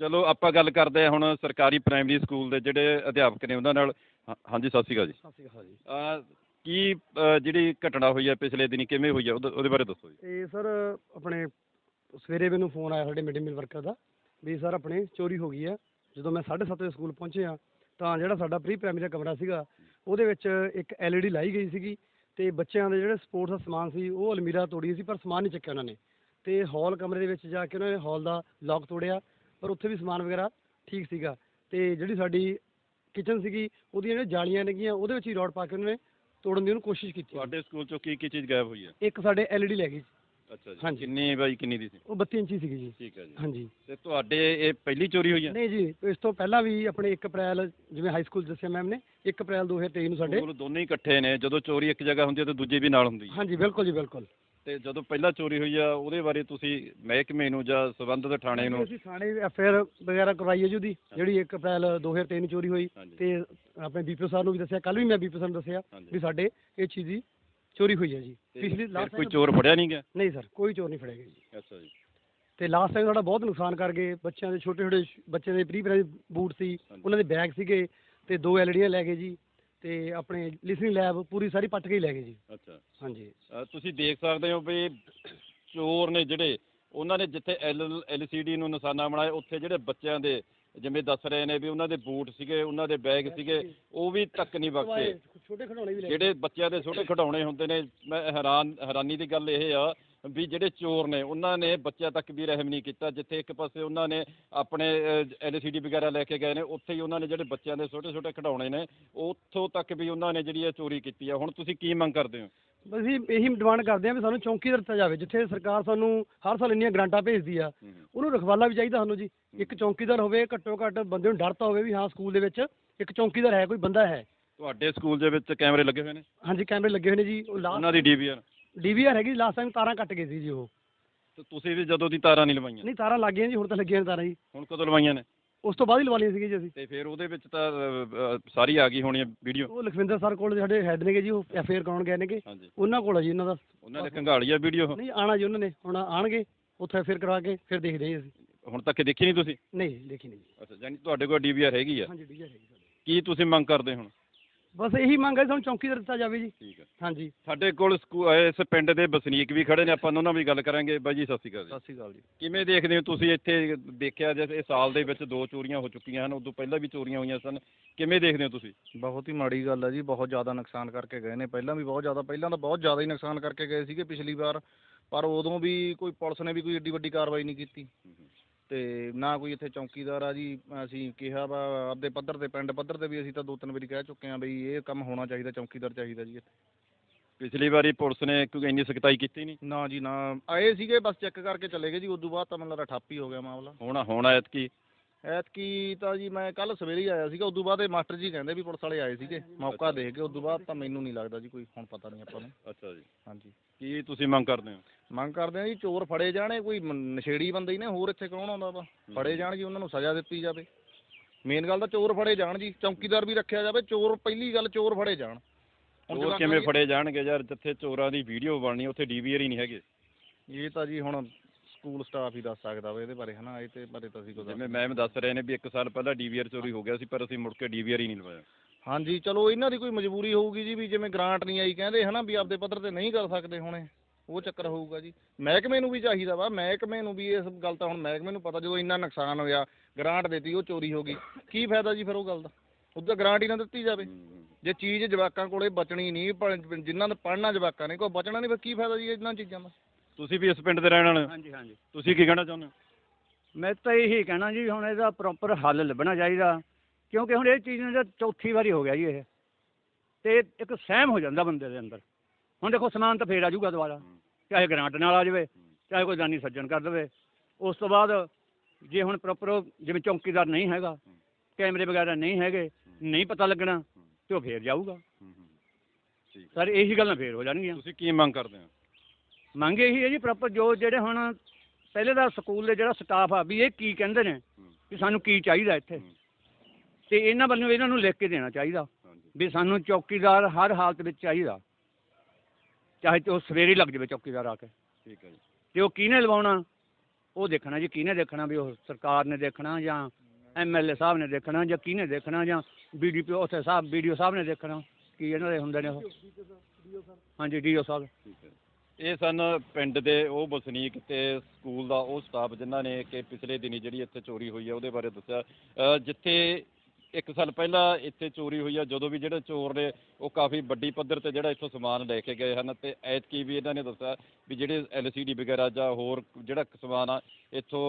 ਚਲੋ ਆਪਾਂ ਗੱਲ ਕਰਦੇ ਹਾਂ ਹੁਣ ਸਰਕਾਰੀ ਪ੍ਰਾਇਮਰੀ ਸਕੂਲ ਦੇ ਜਿਹੜੇ ਅਧਿਆਪਕ ਨੇ ਉਹਨਾਂ ਨਾਲ। ਹਾਂ- ਹਾਂਜੀ ਸਤਿ ਸ਼੍ਰੀ ਅਕਾਲ ਜੀ। ਸਤਿ ਸ਼੍ਰੀ ਅਕਾਲ ਜੀ। ਕੀ ਜਿਹੜੀ ਘਟਨਾ ਹੋਈ ਹੈ ਪਿਛਲੇ ਦਿਨੀ ਕਿਵੇਂ ਹੋਈ ਹੈ? ਉਹਦੇ ਬਾਰੇ ਦੱਸੋ ਜੀ। ਤੇ ਸਰ ਆਪਣੇ ਸਵੇਰੇ ਮੈਨੂੰ ਫੋਨ ਆਇਆ ਸਾਡੇ ਮਿਡ ਮੀਲ ਵਰਕਰ ਦਾ ਵੀ ਸਰ ਆਪਣੇ ਚੋਰੀ ਹੋ ਗਈ ਆ ਜਦੋਂ ਮੈਂ 7:30 ਵਜੇ ਸਕੂਲ ਪਹੁੰਚਿਆ ਤਾਂ ਜਿਹੜਾ ਸਾਡਾ ਪ੍ਰੀ ਪ੍ਰਾਇਮਰੀ ਦਾ ਕਮਰਾ ਸੀਗਾ ਉਹਦੇ ਵਿੱਚ ਇੱਕ ਐਲਈਡੀ ਲਾਈ ਗਈ ਸੀਗੀ ਤੇ ਬੱਚਿਆਂ ਦੇ ਜਿਹੜੇ ਸਪੋਰਟਸ ਦਾ ਸਮਾਨ ਸੀ ਉਹ ਅਲਮੀਰਾ ਤੋੜੀ ਸੀ ਪਰ ਸਮਾਨ ਨਹੀਂ ਚੱਕਿਆ ਉਹਨਾਂ ਨੇ। ਤੇ ਹਾਲ ਕਮਰੇ ਦੇ ਵਿੱਚ ਜਾ ਕੇ ਉਹਨਾਂ ਨੇ ਹਾਲ ਦਾ ਲੌਕ ਤੋੜਿਆ ਪਰ ਉੱਥੇ ਵੀ ਸਮਾਨ ਵਗੈਰਾ ਠੀਕ ਸੀਗਾ। ਤੇ ਜਿਹੜੀ ਸਾਡੀ ਕਿਚਨ ਸੀਗੀ ਉਹਦੀਆਂ ਜਿਹੜੀਆਂ ਜਾਲੀਆਂ ਨੇਗੀਆਂ ਉਹਦੇ ਵਿੱਚ ਹੀ ਰੋਡ ਪਾ ਕੇ ਉਹਨਾਂ ਨੇ ਤੋੜਨ ਦੀ ਉਹਨੂੰ ਕੋਸ਼ਿਸ਼ ਕੀਤੀ। ਤੁਹਾਡੇ ਸਕੂਲ ਚੋਂ ਕੀ ਕੀ ਚੀਜ਼ ਗਾਇਬ ਹੋਈ ਹੈ? ਇੱਕ ਸਾਡੇ ਐਲਈਡੀ ਲੈ ਗਈ ਅੱਛਾ ਜੀ। ਹਾਂਜੀ। ਕਿੰਨੀ ਬਾਈ ਕਿੰਨੀ ਦੀ ਸੀ? ਉਹ 32 ਇੰਚੀ ਸੀਗੀ ਜੀ। ਠੀਕ ਹੈ ਜੀ। ਹਾਂਜੀ। ਤੇ ਤੁਹਾਡੇ ਇਹ ਪਹਿਲੀ ਚੋਰੀ ਹੋਈ ਹੈ? ਨਹੀਂ ਜੀ ਇਸ ਤੋਂ ਪਹਿਲਾਂ ਵੀ ਆਪਣੇ 1 ਅਪ੍ਰੈਲ ਜਿਵੇਂ ਹਾਈ ਸਕੂਲ ਦੱਸਿਆ ਮੈਮ ਨੇ 1 ਅਪ੍ਰੈਲ 2023 ਨੂੰ ਸਾਡੇ ਸਕੂਲ ਦੋਨੇ ਹੀ ਇਕੱਠੇ ਨੇ ਜਦੋਂ ਚੋਰੀ ਇੱਕ ਜਗ੍ਹਾ ਹੁੰਦੀ ਹੈ ਤਾਂ ਦੂਜੀ ਵੀ ਨਾਲ ਹੁੰਦੀ ਹੈ। ਹਾਂਜੀ ਬਿਲਕੁਲ ਜੀ ਬਿਲਕੁਲ। ਤੇ ਜਦੋਂ ਪਹਿਲਾਂ ਚੋਰੀ ਹੋਈ ਆ ਉਹਦੇ ਬਾਰੇ ਤੁਸੀਂ ਮਹਿਕਮੇ ਨੂੰ ਜਾਂ ਸੰਬੰਧਿਤ ਥਾਣੇ ਨੂੰ ਅਸੀਂ ਥਾਣੇ ਐਫਆਰ ਵਗੈਰਾ ਕਰਵਾਈ ਹੈ ਜੀ ਉਹਦੀ ਜਿਹੜੀ 1 ਅਪ੍ਰੈਲ 2023 ਨੂੰ ਚੋਰੀ ਹੋਈ ਹਾਂਜੀ। ਤੇ ਆਪਣੇ ਬੀਪੀਓ ਸਾਹਿਬ ਨੂੰ ਵੀ ਦੱਸਿਆ ਕੱਲ ਵੀ ਮੈਂ ਬੀਪੀਓ ਸਾਹਿਬ ਨੂੰ ਦੱਸਿਆ ਹਾਂਜੀ। ਵੀ ਸਾਡੇ ਇਹ ਚੀਜ਼ ਦੀ ਚੋਰੀ ਹੋਈ ਹੈ ਜੀ ਤੇ ਪਿਛਲੀ ਫਿਰ ਲਾਸਟ ਕੋਈ ਚੋਰ ਫੜਿਆ ਨਹੀਂ ਗਿਆ ਨਹੀਂ ਸਰ ਕੋਈ ਚੋਰ ਨਹੀਂ ਫੜਿਆ ਗਿਆ ਜੀ ਅੱਛਾ ਜੀ ਤੇ ਲਾਸਟ ਟਾਈਮ ਸਾਡਾ ਬਹੁਤ ਨੁਕਸਾਨ ਕਰ ਗਏ ਬੱਚਿਆਂ ਦੇ ਛੋਟੇ ਛੋਟੇ ਬੱਚਿਆਂ ਦੇ ਪ੍ਰੀ ਪ੍ਰਾਇਮਰੀ ਬੂਟ ਸੀ ਹਾਂਜੀ। ਉਹਨਾਂ ਦੇ ਬੈਗ ਸੀਗੇ ਤੇ ਦੋ ਐਲਡੀਆਂ ਲੈ ਗਏ ਜੀ ਤੇ ਆਪਣੇ ਲਿਸਨਿੰਗ ਲੈਬ ਪੂਰੀ ਸਾਰੀ ਪੱਟ ਕੇ ਹੀ ਲੈ ਗਏ ਜੀ। ਅੱਛਾ। ਹਾਂਜੀ। ਅ, ਤੁਸੀਂ ਦੇਖ ਸਕਦੇ ਹੋ ਵੀ ਚੋਰ ਨੇ ਜਿਹੜੇ ਉਹਨਾਂ ਨੇ ਜਿੱਥੇ ਐਲ ਐਲਸੀਡੀ ਨੂੰ ਨਿਸ਼ਾਨਾ ਬਣਾਇਆ ਉੱਥੇ ਜਿਹੜੇ ਬੱਚਿਆਂ ਦੇ ਜਿਵੇਂ ਦੱਸ ਰਹੇ ਨੇ ਵੀ ਉਹਨਾਂ ਦੇ ਬੂਟ ਸੀਗੇ ਉਹਨਾਂ ਦੇ ਬੈਗ ਸੀਗੇ ਉਹ ਵੀ ਤੱਕ ਨਹੀਂ ਬਖਸ਼ੇ ਛੋਟੇ ਖਿਡੌਣੇ ਵੀ ਲੈ ਜਿਹੜੇ ਬੱਚਿਆਂ ਦੇ ਛੋਟੇ ਖਿਡੌਣੇ ਹੁੰਦੇ ਨੇ ਮੈਂ ਹੈਰਾਨ ਹੈਰਾਨੀ ਦੀ ਗੱਲ ਇਹ ਆ ਵੀ ਜਿਹੜੇ ਚੋਰ ਨੇ ਉਹਨਾਂ ਨੇ ਬੱਚਿਆਂ ਤੱਕ ਵੀ ਰਹਿਮ ਨਹੀਂ ਕੀਤਾ। ਜਿੱਥੇ ਇੱਕ ਪਾਸੇ ਉਹਨਾਂ ਨੇ ਆਪਣੇ ਐਲਸੀਡੀ ਵਗੈਰਾ ਲੈ ਕੇ ਗਏ ਨੇ ਉੱਥੇ ਹੀ ਉਹਨਾਂ ਨੇ ਜਿਹੜੇ ਬੱਚਿਆਂ ਦੇ ਛੋਟੇ ਛੋਟੇ ਖਿਡੌਣੇ ਨੇ ਉੱਥੋਂ ਤੱਕ ਵੀ ਉਹਨਾਂ ਨੇ ਜਿਹੜੀ ਇਹ ਚੋਰੀ ਕੀਤੀ ਆ। ਹੁਣ ਤੁਸੀਂ ਕੀ ਮੰਗ ਕਰਦੇ ਹੋ? ਅਸੀਂ ਇਹੀ ਡਿਮਾਂਡ ਕਰਦੇ ਹਾਂ ਵੀ ਸਾਨੂੰ ਚੌਂਕੀਦਾਰ ਦਿੱਤਾ ਜਾਵੇ ਜਿੱਥੇ ਸਰਕਾਰ ਸਾਨੂੰ ਹਰ ਸਾਲ ਇੰਨੀਆਂ ਗ੍ਰਾਂਟਾਂ ਭੇਜਦੀ ਆ। ਉਹਨੂੰ ਰਖਵਾਲਾ ਵੀ ਚਾਹੀਦਾ ਸਾਨੂੰ ਜੀ। ਇੱਕ ਚੌਂਕੀਦਾਰ ਹੋਵੇ ਘੱਟੋ ਘੱਟ ਬੰਦੇ ਨੂੰ ਡਰ ਤਾਂ ਹੋਵੇ ਵੀ ਹਾਂ ਸਕੂਲ ਦੇ ਵਿੱਚ ਇੱਕ ਚੌਂਕੀਦਾਰ ਹੈ ਕੋਈ ਬੰਦਾ ਹੈ। ਤੁਹਾਡੇ ਸਕੂਲ ਦੇ ਵਿੱਚ ਕੈਮਰੇ ਲੱਗੇ ਹੋਏ ਨੇ? ਹਾਂਜੀ ਕੈਮਰੇ ਲੱਗੇ ਹੋਏ ਨੇ ਜੀ। ਉਹਨਾਂ ਦੀ ਡੀਵੀਆਰ ਡੀਵੀਆਰ ਹੈਗੀ ਲਾਸਟ ਟਾਈਮ ਤਾਰਾਂ ਕੱਟ ਗਏ ਸੀ ਜੀ ਉਹ। ਤੇ ਤੁਸੀਂ ਵੀ ਜਦੋਂ ਦੀ ਤਾਰਾਂ ਨਹੀਂ ਲਵਾਈਆਂ? ਨਹੀਂ ਤਾਰਾਂ ਲੱਗ ਗਈਆਂ ਜੀ ਹੁਣ ਤਾਂ ਲੱਗੀਆਂ ਨੇ ਤਾਰਾਂ ਜੀ। ਹੁਣ ਕਦੋਂ ਲਵਾਈਆਂ ਨੇ? ਉਸ ਤੋਂ ਬਾਅਦ ਹੀ ਲਵਾ ਲਈਆਂ ਸੀਗੀ ਜੀ ਅਸੀਂ। ਤੇ ਫਿਰ ਉਹਦੇ ਵਿੱਚ ਤਾਂ ਸਾਰੀ ਆ ਗਈ ਹੋਣੀ ਵੀਡੀਓ ਉਹ ਲਖਵਿੰਦਰ ਸਰ ਕੋਲ ਸਾਡੇ ਹੈੱਡ ਨੇਗੇ ਜੀ ਉਹ ਐਫਆਰ ਕਰਾਉਣ ਗਏ ਨੇਗੇ। ਹਾਂਜੀ। ਉਹਨਾਂ ਕੋਲ ਆ ਜੀ ਉਹਨਾਂ ਦਾ। ਉਹਨਾਂ ਨੇ ਖੰਗਾਲੀ ਆ ਵੀਡੀਓ ਨਹੀਂ ਆਣਾ ਜੀ ਉਹਨਾਂ ਨੇ ਹੁਣ ਆਣਗੇ ਉੱਥੇ ਐਫਆਰ ਕਰਵਾ ਕੇ ਫਿਰ ਦੇਖਦੇ ਹਾਂ ਜੀ ਅਸੀਂ। ਹੁਣ ਤੱਕ ਦੇਖੀ ਨਹੀਂ ਤੁਸੀਂ? ਨਹੀਂ ਦੇਖੀ ਨਹੀਂ ਜੀ। ਅੱਛਾ ਯਾਨੀ ਤੁਹਾਡੇ ਕੋਲ ਡੀਵੀਆਰ ਹੈਗੀ ਆ। ਹਾਂਜੀ ਡੀਜੇ ਹੈਗੀ ਸਾਡੇ ਕੀ ਤੁਸੀਂ ਮੰਗ ਕਰਦੇ ਹੁਣ? ਬਸ ਇਹੀ ਮੰਗ ਹੈ ਸਾਨੂੰ ਚੌਂਕੀਦਾਰ ਦਿੱਤਾ ਜਾਵੇ ਜੀ। ਠੀਕ ਹੈ। ਹਾਂਜੀ। ਸਾਡੇ ਕੋਲ ਸਕੂ- ਇਸ ਪਿੰਡ ਦੇ ਵਸਨੀਕ ਵੀ ਖੜੇ ਨੇ ਆਪਾਂ ਉਹਨਾਂ ਨਾਲ ਵੀ ਗੱਲ ਕਰਾਂਗੇ। ਬਾਈ ਜੀ ਸਤਿ ਸ਼੍ਰੀ ਅਕਾਲ ਜੀ। ਸਤਿ ਸ਼੍ਰੀ ਅਕਾਲ ਜੀ। ਕਿਵੇਂ ਦੇਖਦੇ ਹੋ ਤੁਸੀਂ ਇੱਥੇ ਦੇਖਿਆ ਜੇ ਇਸ ਸਾਲ ਦੇ ਵਿੱਚ ਦੋ ਚੋਰੀਆਂ ਹੋ ਚੁੱਕੀਆਂ ਹਨ ਉਦੋਂ ਪਹਿਲਾਂ ਵੀ ਚੋਰੀਆਂ ਹੋਈਆਂ ਸਨ? ਕਿਵੇਂ ਦੇਖਦੇ ਹੋ ਤੁਸੀਂ? ਬਹੁਤ ਹੀ ਮਾੜੀ ਗੱਲ ਹੈ ਜੀ ਬਹੁਤ ਜ਼ਿਆਦਾ ਨੁਕਸਾਨ ਕਰਕੇ ਗਏ ਨੇ। ਪਹਿਲਾਂ ਵੀ ਬਹੁਤ ਜ਼ਿਆਦਾ ਪਹਿਲਾਂ ਤਾਂ ਬਹੁਤ ਜ਼ਿਆਦਾ ਹੀ ਨੁਕਸਾਨ ਕਰਕੇ ਗਏ ਸੀਗੇ ਪਿਛਲੀ ਵਾਰ ਪਰ ਉਦੋਂ ਵੀ ਕੋਈ ਪੁਲਿਸ ਨੇ ਵੀ ਕੋਈ ਏਡੀ ਵੱਡੀ ਕਾਰਵਾਈ ਨਹੀਂ ਕੀਤੀ। ਤੇ ਨਾ ਕੋਈ ਇੱਥੇ ਚੌਕੀਦਾਰ ਆ ਜੀ ਅਸੀਂ ਕਿਹਾ ਵਾ ਆਪਦੇ ਪੱਧਰ ਤੇ ਪਿੰਡ ਪੱਧਰ ਤੇ ਵੀ ਅਸੀਂ ਤਾਂ ਦੋ ਤਿੰਨ ਵਾਰੀ ਕਹਿ ਚੁੱਕੇ ਹਾਂ ਬਈ ਇਹ ਕੰਮ ਹੋਣਾ ਚਾਹੀਦਾ ਚੌਕੀਦਾਰ ਚਾਹੀਦਾ ਜੀ ਇੱਥੇ। ਪਿਛਲੀ ਵਾਰੀ ਪੁਲਿਸ ਨੇ ਕੋਈ ਇੰਨੀ ਸਖਤਾਈ ਕੀਤੀ ਨਹੀਂ? ਨਾ ਜੀ ਨਾ ਆਏ ਸੀਗੇ ਬਸ ਚੈੱਕ ਕਰਕੇ ਚਲੇ ਗਏ ਜੀ ਉਦੋਂ ਬਾਅਦ ਤਾਂ ਮੈਨੂੰ ਲੱਗਦਾ ਠੱਪ ਹੀ ਹੋ ਗਿਆ ਮਾਮਲਾ। ਹੁਣ ਹੁਣ ਐਤਕੀ ਐਤਕੀ ਤਾਂ ਜੀ ਮੈਂ ਕੱਲ ਸਵੇਰੇ ਹੀ ਆਇਆ ਸੀਗਾ ਉਦੋਂ ਬਾਅਦ ਇਹ ਮਾਸਟਰ ਜੀ ਕਹਿੰਦੇ ਵੀ ਪੁਲਿਸ ਵਾਲੇ ਆਏ ਸੀਗੇ ਮੌਕਾ ਦੇ ਕੇ ਉਦੋਂ ਬਾਅਦ ਤਾਂ ਮੈਨੂੰ ਨਹੀਂ ਲੱਗਦਾ ਜੀ ਕੋਈ ਹੁਣ ਪਤਾ ਨਹੀਂ ਆਪਾਂ ਨੂੰ। ਅੱਛਾ ਜੀ। ਹਾਂਜੀ। ਕੀ ਤੁਸੀਂ ਮੰਗ ਕਰਦੇ ਹੋ? ਮੰਗ ਕਰਦੇ ਆ ਜੀ ਚੋਰ ਫੜੇ ਜਾਣੇ ਕੋਈ ਮ- ਨਸ਼ੇੜੀ ਬੰਦੇ ਹੀ ਨੇ ਹੋਰ ਇੱਥੇ ਕੌਣ ਆਉਂਦਾ ਵਾ? ਫੜੇ ਜਾਣ ਜੀ ਉਹਨਾਂ ਨੂੰ ਸਜ਼ਾ ਦਿੱਤੀ ਜਾਵੇ। ਮੇਨ ਗੱਲ ਤਾਂ ਚੋਰ ਫੜੇ ਜਾਣ ਜੀ ਚੌਕੀਦਾਰ ਵੀ ਰੱਖਿਆ ਜਾਵੇ ਚੋਰ ਪਹਿਲੀ ਗੱਲ ਚੋਰ ਫੜੇ ਜਾਣ। ਹੁਣ ਜਵਾਕਾਂ ਕਿਵੇਂ ਫੜੇ ਜਾਣਗੇ ਯਾਰ ਜਿੱਥੇ ਚੋਰਾਂ ਦੀ ਵੀਡੀਓ ਬਣਨੀ ਉੱਥੇ ਡੀਵੀਆਰ ਹੀ ਨਹੀਂ ਹੈਗੇ। ਇਹ ਤਾਂ ਜੀ ਹੁਣ ਸਕੂਲ ਸਟਾਫ ਹੀ ਦੱਸ ਸਕਦਾ ਵਾ ਇਹਦੇ ਬਾਰੇ ਹਨਾ? ਇਹ ਤੇ ਬਾਰੇ ਤਾਂ ਅਸੀਂ ਕੋਈ ਜਿਵੇਂ ਮੈਮ ਦੱਸ ਰਹੇ ਨੇ ਵੀ ਇੱਕ ਸਾਲ ਪਹਿਲਾਂ ਡੀਵੀਆਰ ਚੋਰੀ ਹੋ ਗਿਆ ਸੀ ਪਰ ਅਸੀਂ ਮੁੜ ਕੇ ਡੀਵੀਆਰ ਹੀ ਨਹੀਂ ਲਵਾਇਆ। ਹਾਂਜੀ ਚਲੋ ਇਹਨਾਂ ਦੀ ਕੋਈ ਮਜਬੂਰੀ ਹੋਊਗੀ ਜੀ ਵੀ ਜਿਵੇਂ ਗ੍ਰਾਂਟ ਨਹੀਂ ਆਈ ਕਹਿੰਦੇ ਹਨਾ ਵੀ ਆਪਦੇ ਪੱਧਰ ਤੇ ਨਹੀਂ ਕਰ ਸਕਦੇ ਹੁਣੇ। ਉਹ ਚੱਕਰ ਹੋਊਗਾ ਜੀ। ਮਹਿਕਮੇ ਨੂੰ ਵੀ ਚਾਹੀਦਾ ਵਾ ਮਹਿਕਮੇ ਨੂੰ ਵੀ ਇਸ ਗੱਲ ਤਾਂ ਹੁਣ ਮਹਿਕਮੇ ਨੂੰ ਪਤਾ ਜਦੋਂ ਇੰਨਾ ਨੁਕਸਾਨ ਹੋਇਆ ਗ੍ਰਾਂਟ ਦਿੱਤੀ ਉਹ ਚੋਰੀ ਹੋ ਗਈ। ਕੀ ਫਾਇਦਾ ਜੀ ਫਿਰ ਉਹ ਗੱਲ ਦਾ? ਉਹਦਾ ਗ੍ਰਾਂਟ ਹੀ ਨਾ ਦਿੱਤੀ ਜਾਵੇ। ਜੇ ਚੀਜ਼ ਜਵਾਕਾਂ ਕੋਲੇ ਬਚਣੀ ਨਹੀਂ ਪ- ਜਿਨ੍ਹਾਂ ਦਾ ਪੜ੍ਹਨਾ ਜਵਾਕਾਂ ਨੇ ਕੋਈ ਬਚਣਾ ਨਹੀਂ ਫਿਰ ਕੀ ਫਾਇਦਾ ਜੀ ਇਹਨਾਂ ਚੀਜ਼ਾਂ ਦਾ? ਤੁਸੀਂ ਵੀ ਇਸ ਪਿੰਡ ਦੇ ਰਹਿਣ ਵਾਲੇ ਹੋ? ਹਾਂਜੀ ਹਾਂਜੀ। ਤੁਸੀਂ ਕੀ ਕਹਿਣਾ ਚਾਹੁੰਦੇ ਹੋ? ਮੈਂ ਤਾਂ ਇਹੀ ਕਹਿਣਾ ਜੀ ਹੁਣ ਇਹਦਾ ਪ੍ਰੋਪਰ ਹੱਲ ਲੱਭਣਾ ਚਾਹੀਦਾ। ਕਿਉਂਕਿ ਹੁਣ ਇਹ ਚੀਜ਼ ਨੂੰ ਤਾਂ ਚੌਥੀ ਵਾਰੀ ਹੋ ਗਿਆ ਜੀ ਇਹ। ਤੇ ਇੱਕ ਸਹਿਮ ਹੋ ਜਾਂਦਾ ਬੰਦੇ ਦੇ ਅੰਦਰ। ਹੁਣ ਦੇਖੋ ਸਮਾਨ ਤਾਂ ਫੇਰ ਆ ਜਾਊਗਾ ਦੁਬਾਰਾ। ਚਾਹੇ ਗ੍ਰਾਂਟ ਨਾਲ ਆ ਜਾਵੇ ਚਾਹੇ ਕੋਈ ਦਾਨੀ ਸੱਜਣ ਕਰ ਦੇਵੇ। ਉਸ ਤੋਂ ਬਾਅਦ ਜੇ ਹੁਣ ਪ੍ਰੋਪਰ ਜਿਵੇਂ ਚੌਕੀਦਾਰ ਨਹੀਂ ਹੈਗਾ ਕੈਮਰੇ ਵਗੈਰਾ ਨਹੀਂ ਹੈਗੇ ਨਹੀਂ ਪਤਾ ਲੱਗਣਾ ਤੇ ਉਹ ਫੇਰ ਜਾਊਗਾ। ਸਰ ਇਹੀ ਗੱਲਾਂ ਫੇਰ ਹੋ ਜਾਣਗੀਆਂ। ਤੁਸੀਂ ਕੀ ਮੰਗ ਕਰਦੇ ਹੋ? ਮੰਗ ਇਹੀ ਹੈ ਜੀ ਪ੍ਰੋਪਰ ਜੋ ਜਿਹੜੇ ਹੁਣ ਪਹਿਲੇ ਦਾ ਸਕੂਲ ਦੇ ਜਿਹੜਾ ਸਟਾਫ ਆ ਵੀ ਇਹ ਕੀ ਕਹਿੰਦੇ ਨੇ ਵੀ ਸਾਨੂੰ ਕੀ ਚਾਹੀਦਾ ਇੱਥੇ। ਤੇ ਇਹਨਾਂ ਵੱਲੋਂ ਇਹਨਾਂ ਨੂੰ ਲਿਖ ਕੇ ਦੇਣਾ ਚਾਹੀਦਾ ਵੀ ਸਾਨੂੰ ਚੌਕੀਦਾਰ ਹਰ ਹਾਲਤ ਵਿੱਚ ਚਾਹੀਦਾ। ਚਾਹੇ ਉਹ ਸਵੇਰੇ ਹੀ ਲੱਗ ਜਾਵੇ ਚੌਕੀਦਾਰ ਆ ਕੇ। ਠੀਕ ਹੈ ਜੀ। ਤੇ ਉਹ ਕਿਹਨੇ ਲਵਾਉਣਾ? ਉਹ ਦੇਖਣਾ ਜੀ ਕਿਹਨੇ ਦੇਖਣਾ ਵੀ ਉਹ ਸਰਕਾਰ ਨੇ ਦੇਖਣਾ ਜਾਂ ਐਮਐਲਏ ਸਾਹਿਬ ਨੇ ਦੇਖਣਾ ਜਾਂ ਕਿਹਨੇ ਦੇਖਣਾ ਜਾਂ ਬੀਡੀਪੀਓ ਉੱਥੇ ਸਾਹਿਬ ਵੀਡੀਓ ਸਾਹਿਬ ਨੇ ਦੇਖਣਾ ਕੀ ਇਹਨਾਂ ਦੇ ਹੁੰਦੇ ਨੇ ਉਹ। ਹਾਂਜੀ ਡੀਓ ਸਾਹਿਬ। ਠੀਕ ਹੈ। ਇਹ ਸਨ ਪਿੰਡ ਦੇ, ਉਹ ਵਸਨੀਕ ਤੇ ਸਕੂਲ ਦਾ ਉਹ ਸਟਾਫ ਜਿਨ੍ਹਾਂ ਨੇ ਕਿ ਪਿਛਲੇ ਦਿਨੀ ਜਿਹੜੀ ਇੱਥੇ ਚੋਰੀ ਹੋਈ ਹੈ ਉਹਦੇ ਬਾਰੇ ਦੱਸਿਆ। ਜਿੱਥੇ ਇੱਕ ਸਾਲ ਪਹਿਲਾਂ ਇੱਥੇ ਚੋਰੀ ਹੋਈ ਆ, ਜਦੋਂ ਵੀ ਜਿਹੜੇ ਚੋਰ ਨੇ, ਉਹ ਕਾਫੀ ਵੱਡੀ ਪੱਧਰ ਤੇ ਜਿਹੜਾ ਇੱਥੋਂ ਸਮਾਨ ਲੈ ਕੇ ਗਏ ਹਨ ਤੇ ਐਤਕੀ ਵੀ ਇਹਨਾਂ ਨੇ ਦੱਸਿਆ ਵੀ ਜਿਹੜੇ ਐਲਸੀਡੀ ਵਗੈਰਾ ਜਾਂ ਹੋਰ ਜਿਹੜਾ ਸਮਾਨ ਆ, ਇੱਥੋਂ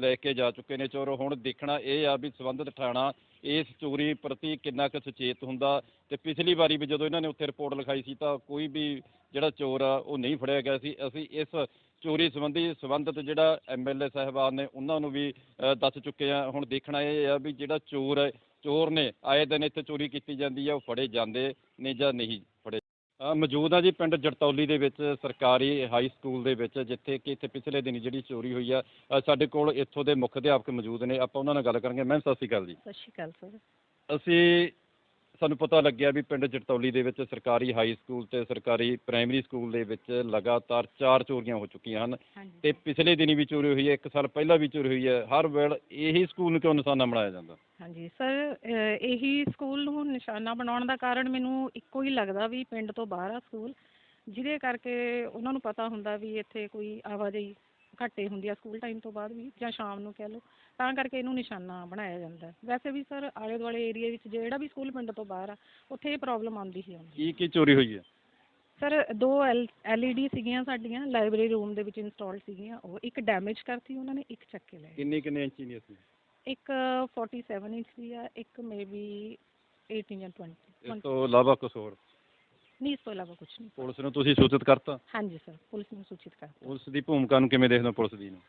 ਲੈ ਕੇ ਜਾ ਚੁੱਕੇ ਨੇ ਚੋਰ। ਹੁਣ ਦੇਖਣਾ ਇਹ ਆ ਵੀ ਸੰਬੰਧਿਤ ਥਾਣਾ ਇਸ ਚੋਰੀ ਪ੍ਰਤੀ ਕਿੰਨਾ ਕੁ ਸੁਚੇਤ ਹੁੰਦਾ ਤੇ ਪਿਛਲੀ ਵਾਰੀ ਵੀ ਜਦੋਂ ਇਹਨਾਂ ਨੇ ਉੱਥੇ ਰਿਪੋਰਟ ਲਿਖਾਈ ਸੀ ਤਾਂ ਕੋਈ ਵੀ ਜਿਹੜਾ ਚੋਰ ਆ, ਉਹ ਨਹੀਂ ਫੜਿਆ ਗਿਆ ਸੀ। ਅਸੀਂ ਇਸ ਚੋਰੀ ਸੰਬੰਧੀ ਸੰਬੰਧਿਤ ਜਿਹੜਾ ਐਮਐਲਏ ਸਾਹਿਬਾਨ ਨੇ, ਉਹਨਾਂ ਨੂੰ ਵੀ ਦੱਸ ਚੁੱਕੇ ਆ। ਹੁਣ ਦੇਖਣਾ ਇਹ ਆ ਵੀ ਜਿਹੜਾ ਚੋਰ ਹੈ ਚੋਰ ਨੇ ਆਏ ਦਿਨ ਇੱਥੇ ਚੋਰੀ ਕੀਤੀ ਜਾਂਦੀ ਆ ਉਹ ਫੜੇ ਜਾਂਦੇ ਨੇ ਜਾਂ ਨਹੀਂ ਫੜੇ। ਮੌਜੂਦ ਆ ਜੀ ਪਿੰਡ ਜੜਤੌਲੀ ਦੇ ਵਿੱਚ ਸਰਕਾਰੀ ਹਾਈ ਸਕੂਲ ਦੇ ਵਿੱਚ ਜਿੱਥੇ ਕਿ ਇੱਥੇ ਪਿਛਲੇ ਦਿਨੀ ਜਿਹੜੀ ਚੋਰੀ ਹੋਈ ਆ ਅ, ਸਾਡੇ ਕੋਲ ਇੱਥੋਂ ਦੇ ਮੁੱਖ ਅਧਿਆਪਕ ਮੌਜੂਦ ਨੇ ਆਪਾਂ ਉਹਨਾਂ ਨਾਲ ਗੱਲ ਕਰਾਂਗੇ। ਮੈਮ ਸਤਿ ਸ਼੍ਰੀ ਅਕਾਲ ਜੀ। ਸਤਿ ਸ਼੍ਰੀ ਅਕਾਲ ਸਰ। ਅਸੀਂ ਸਾਨੂੰ ਪਤਾ ਲੱਗਿਆ ਵੀ ਪਿੰਡ ਜੜਤੌਲੀ ਦੇ ਵਿੱਚ ਸਰਕਾਰੀ ਹਾਈ ਸਕੂਲ ਤੇ ਸਰਕਾਰੀ ਪ੍ਰਾਇਮਰੀ ਸਕੂਲ ਦੇ ਵਿੱਚ ਲਗਾਤਾਰ ਚਾਰ ਚੋਰੀਆਂ ਹੋ ਚੁੱਕੀਆਂ ਹਨ ਤੇ ਪਿਛਲੇ ਦਿਨੀ ਵੀ ਚੋਰੀ ਹੋਈ ਹੈ ਇੱਕ ਸਾਲ ਪਹਿਲਾਂ ਵੀ ਚੋਰੀ ਹੋਈ ਹੈ। ਹਰ ਵੇਲੇ ਇਹੀ ਸਕੂਲ ਨੂੰ ਕਿਉਂ ਨਿਸ਼ਾਨਾ ਬਣਾਇਆ ਜਾਂਦਾ? ਹਾਂਜੀ ਸਰ ਇਹੀ ਸਕੂਲ ਨੂੰ ਨਿਸ਼ਾਨਾ ਬਣਾਉਣ ਦਾ ਕਾਰਨ ਮੈਨੂੰ ਇੱਕੋ ਹੀ ਲੱਗਦਾ ਵੀ ਪਿੰਡ ਤੋਂ ਬਾਹਰ ਆ ਸਕੂਲ ਜਿਹਦੇ ਕਰਕੇ ਉਹਨਾਂ ਨੂੰ ਪਤਾ ਹੁੰਦਾ ਵੀ ਇੱਥੇ ਕੋਈ ਆਵਾਜਾਈ ਘੱਟੇ ਹੁੰਦੀ ਆ ਸਕੂਲ ਟਾਈਮ ਤੋਂ ਬਾਅਦ ਵੀ ਜਾਂ ਸ਼ਾਮ ਨੂੰ ਕਹਿ ਲਓ ਤਾਂ ਕਰਕੇ ਇਹਨੂੰ ਨਿਸ਼ਾਨਾ ਬਣਾਇਆ ਜਾਂਦਾ। ਹੈ। ਵੈਸੇ ਵੀ ਸਰ ਆਲੇ ਦੁਆਲੇ ਏਰੀਆ ਵਿੱਚ ਜਿਹੜਾ ਵੀ ਸਕੂਲ ਪਿੰਡ ਤੋਂ ਬਾਹਰ ਆ ਉੱਥੇ ਇਹ ਪ੍ਰੋਬਲਮ ਆਉਂਦੀ ਹੀ ਆਉਂਦੀ। ਕੀ ਕੀ ਚੋਰੀ ਹੋਈ ਹੈ? ਸਰ ਦੋ ਐਲਈਡੀ ਸੀਗੀਆਂ ਸਾਡੀਆਂ ਲਾਇਬ੍ਰੇਰੀ ਰੂਮ ਦੇ ਵਿੱਚ ਇੰਸਟਾਲ ਸੀਗੀਆਂ ਉਹ ਇੱਕ ਡੈਮੇਜ ਕਰਤੀ ਉਹਨਾਂ ਨੇ ਇੱਕ ਚੱਕ ਕੇ ਲੈ ਗਏ ਕਿੰਨੇ ਕਿੰਨੇ ਇੰਚੀ ਦੀਆਂ ਸੀ? ਇੱਕ 47 ਇੰਚ ਦੀ ਆ ਇੱਕ ਮੇਬੀ 18 ਜਾਂ 20 ਇਸ 20 ਤੋਂ ਇਲਾਵਾ ਕੁਝ ਹੋਰ? ਨਹੀਂ ਇਸ ਤੋਂ ਇਲਾਵਾ ਕੁਝ ਨਹੀਂ। ਪੁਲਿਸ ਨੂੰ ਤੁਸੀਂ ਸੂਚਿਤ ਕਰਤਾ? ਹਾਂਜੀ ਸਰ ਪੁਲਿਸ ਨੂੰ ਸੂਚਿਤ ਕਰ ਉਸ ਦੀ ਭੂਮਿਕਾ ਨੂੰ ਕਿਵੇਂ ਦੇਖਦੇ ਹੋ ਪੁਲਿਸ ਦੀ ਨੂੰ?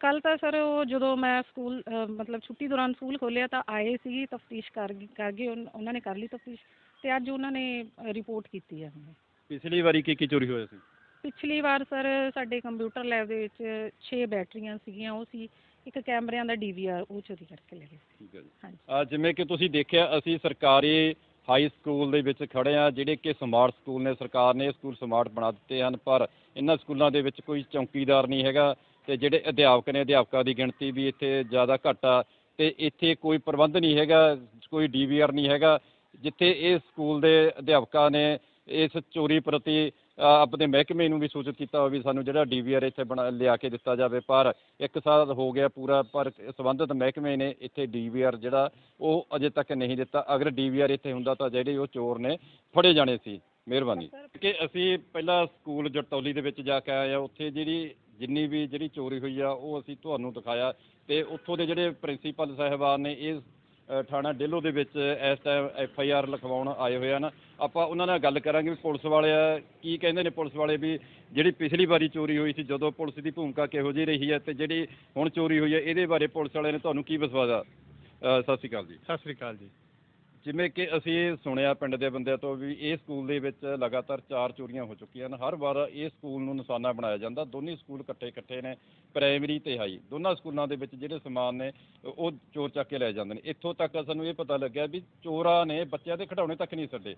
ਕੱਲ ਤਾਂ ਸਰ ਉਹ ਜਦੋਂ ਮੈਂ ਸਕੂਲ ਅਹ, ਮਤਲਬ ਛੁੱਟੀ ਦੌਰਾਨ ਸਕੂਲ ਖੋਲ੍ਹਿਆ ਤਾਂ ਆਏ ਸੀ ਤਫਤੀਸ਼ ਕਰ ਗਈ- ਕਰ ਗਏ ਉਨ- ਉਹਨਾਂ ਨੇ ਕਰ ਲਈ ਤਫਤੀਸ਼ ਤੇ ਅੱਜ ਉਹਨਾਂ ਨੇ ਰਿਪੋਰਟ ਕੀਤੀ ਹੈ ਹੁਣੇ ਪਿਛਲੀ ਵਾਰੀ ਕੀ ਕੀ ਚੋਰੀ ਹੋਇਆ ਸੀ? ਪਿਛਲੀ ਵਾਰ ਸਰ ਸਾਡੇ ਕੰਪਿਊਟਰ ਲੈਬ ਦੇ ਵਿੱਚ 6 ਬੈਟਰੀਆਂ ਸੀਗੀਆਂ ਉਹ ਸੀ ਇੱਕ ਕੈਮਰਿਆਂ ਦਾ ਡੀਵੀਆਰ ਉਹ ਚੋਰੀ ਕਰਕੇ ਲੈ ਗਏ। ਠੀਕ ਹੈ ਜੀ। ਹਾਂਜੀ। ਆ ਜਿਵੇਂ ਕਿ ਤੁਸੀਂ ਦੇਖਿਆ ਅਸੀਂ ਸਰਕਾਰੀ ਹਾਈ ਸਕੂਲ ਦੇ ਵਿੱਚ ਖੜੇ ਆ, ਜਿਹੜੇ ਕਿ ਸਮਾਰਟ ਸਕੂਲ ਨੇ, ਸਰਕਾਰ ਨੇ ਇਹ ਸਕੂਲ ਸਮਾਰਟ ਬਣਾ ਦਿੱਤੇ ਹਨ, ਪਰ ਇਹਨਾਂ ਸਕੂਲਾਂ ਦੇ ਵਿੱਚ ਕੋਈ ਚੌਕੀਦਾਰ ਨਹੀਂ ਹੈਗਾ ਤੇ ਜਿਹੜੇ ਅਧਿਆਪਕ ਨੇ, ਅਧਿਆਪਕਾਂ ਦੀ ਗਿਣਤੀ ਵੀ ਇੱਥੇ ਜ਼ਿਆਦਾ ਘੱਟ ਆ ਤੇ ਇੱਥੇ ਕੋਈ ਪ੍ਰਬੰਧ ਨਹੀਂ ਹੈਗਾ, ਕੋਈ ਡੀਵੀਆਰ ਨਹੀਂ ਹੈਗਾ, ਜਿੱਥੇ ਇਹ ਸਕੂਲ ਦੇ ਅਧਿਆਪਕਾਂ ਨੇ ਇਸ ਚੋਰੀ ਪ੍ਰਤੀ ਆਪਣੇ ਮਹਿਕਮੇ ਨੂੰ ਵੀ ਸੂਚਿਤ ਕੀਤਾ ਹੋਵੇ ਵੀ ਸਾਨੂੰ ਜਿਹੜਾ ਡੀਵੀਆਰ ਇੱਥੇ ਬਣਾ ਲਿਆ ਕੇ ਦਿੱਤਾ ਜਾਵੇ, ਪਰ ਇੱਕ ਸਾਲ ਹੋ ਗਿਆ ਪੂਰਾ, ਪਰ ਸੰਬੰਧਿਤ ਮਹਿਕਮੇ ਨੇ ਇੱਥੇ ਡੀਵੀਆਰ ਜਿਹੜਾ ਉਹ ਅਜੇ ਤੱਕ ਨਹੀਂ ਦਿੱਤਾ। ਅਗਰ ਡੀਵੀਆਰ ਇੱਥੇ ਹੁੰਦਾ ਤਾਂ ਜਿਹੜੇ ਉਹ ਚੋਰ ਨੇ ਫੜੇ ਜਾਣੇ ਸੀ। ਮਿਹਰਬਾਨੀ। ਕਿ ਅਸੀਂ ਪਹਿਲਾਂ ਸਕੂਲ ਜਟੌਲੀ ਦੇ ਵਿੱਚ ਜਾ ਕੇ ਆਏ ਆ, ਉੱਥੇ ਜਿਹੜੀ ਜਿੰਨੀ ਵੀ ਜਿਹੜੀ ਚੋਰੀ ਹੋਈ ਆ, ਉਹ ਅਸੀਂ ਤੁਹਾਨੂੰ ਦਿਖਾਇਆ ਤੇ ਉੱਥੋਂ ਦੇ ਜਿਹੜੇ ਪ੍ਰਿੰਸੀਪਲ ਸਾਹਿਬਾਨ ਨੇ, ਇਹ ਥਾਣਾ ਡੇਲੋ ਦੇ ਵਿੱਚ ਇਸ ਟਾਈਮ ਐਫ ਆਈ ਆਰ ਲਿਖਵਾਉਣ ਆਏ ਹੋਏ ਹਨ। ਆਪਾਂ ਉਹਨਾਂ ਨਾਲ ਗੱਲ ਕਰਾਂਗੇ ਵੀ ਪੁਲਿਸ ਵਾਲੇ ਕੀ ਕਹਿੰਦੇ ਨੇ ਪੁਲਿਸ ਵਾਲੇ ਵੀ ਜਿਹੜੀ ਪਿਛਲੀ ਵਾਰੀ ਚੋਰੀ ਹੋਈ ਸੀ, ਜਦੋਂ ਪੁਲਿਸ ਦੀ ਭੂਮਿਕਾ ਕਿਹੋ ਜਿਹੀ ਰਹੀ ਹੈ ਤੇ ਜਿਹੜੀ ਹੁਣ ਚੋਰੀ ਹੋਈ ਹੈ, ਇਹਦੇ ਬਾਰੇ ਪੁਲਿਸ ਵਾਲਿਆਂ ਨੇ ਤੁਹਾਨੂੰ ਕੀ ਵਿਸ਼ਵਾਸ ਆ? ਸਤਿ ਸ਼੍ਰੀ ਅਕਾਲ ਜੀ। ਸਤਿ ਸ੍ਰੀ ਅਕਾਲ ਜੀ। ਜਿਵੇਂ ਕਿ ਅਸੀਂ ਸੁਣਿਆ ਪਿੰਡ ਦੇ ਬੰਦਿਆਂ ਤੋਂ ਵੀ ਇਹ ਸਕੂਲ ਦੇ ਵਿੱਚ ਲਗਾਤਾਰ ਚਾਰ ਚੋਰੀਆਂ ਹੋ ਚੁੱਕੀਆਂ ਹਨ। ਹਰ ਵਾਰ ਇਹ ਸਕੂਲ ਨੂੰ ਨਿਸ਼ਾਨਾ ਬਣਾਇਆ ਜਾਂਦਾ। ਦੋਨੇ ਸਕੂਲ ਇਕੱਠੇ ਇਕੱਠੇ ਨੇ ਪ੍ਰਾਇਮਰੀ ਤੇ ਹਾਈ ਦੋਨਾਂ ਸਕੂਲਾਂ ਦੇ ਵਿੱਚ ਜਿਹੜੇ ਸਮਾਨ ਨੇ, ਉਹ ਚੋਰ ਚੱਕ ਕੇ ਲੈ ਜਾਂਦੇ ਨੇ। ਇੱਥੋਂ ਤੱਕ ਸਾਨੂੰ ਇਹ ਪਤਾ ਲੱਗਿਆ ਵੀ ਚੋਰਾਂ ਨੇ ਬੱਚਿਆਂ ਦੇ ਖਿਡੌਣੇ ਤੱਕ ਨਹੀਂ ਛੱਡੇ।